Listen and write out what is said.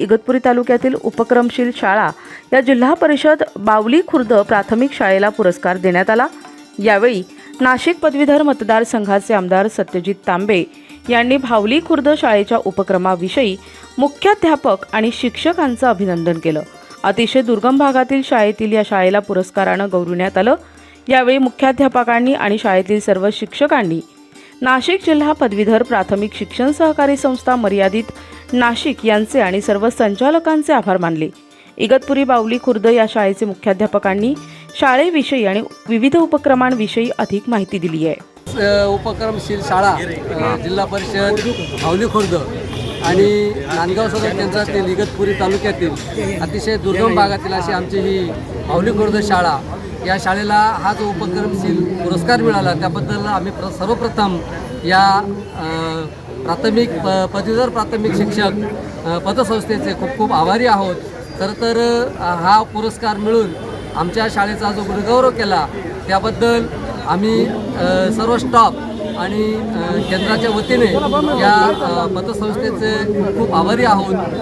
इगतपुरी तालुक्यातील उपक्रमशील शाळा या जिल्हा परिषद बावली खुर्द प्राथमिक शाळेला पुरस्कार देण्यात आला. यावेळी नाशिक पदवीधर मतदारसंघाचे आमदार सत्यजित तांबे यांनी भावली खुर्द शाळेच्या उपक्रमाविषयी मुख्याध्यापक आणि शिक्षकांचं अभिनंदन केलं. अतिशय दुर्गम भागातील शाळेतील या शाळेला पुरस्कारानं गौरवण्यात आलं. यावेळी मुख्याध्यापकांनी आणि शाळेतील सर्व शिक्षकांनी नाशिक जिल्हा पदवीधर प्राथमिक शिक्षण सहकारी संस्था मर्यादित नाशिक यांचे आणि सर्व संचालकांचे आभार मानले. इगतपुरी बावली खुर्द या शाळेचे मुख्याध्यापकांनी शाळेविषयी आणि विविध उपक्रमांविषयी अधिक माहिती दिली आहे. उपक्रमशील शाळा जिल्हा परिषद भावली खुर्द आणि नांदगाव सदर केंद्रातील इगतपुरी तालुक्यातील अतिशय दुर्गम भागातील अशी आमची ही भावली खुर्द शाळा या शाळेला हा जो उपक्रमशील पुरस्कार मिळाला त्याबद्दल आम्ही प्र सर्वप्रथम या प्राथमिक प पदवीधर प्राथमिक शिक्षक पतसंस्थेचे खूप खूप आभारी आहोत. खरं तर हा पुरस्कार मिळून आमच्या शाळेचा जो गुणगौरव केला त्याबद्दल आम्ही सर्व स्टाफ आणि केंद्राच्या वतीने या पतसंस्थेचे खूप आभारी आहोत.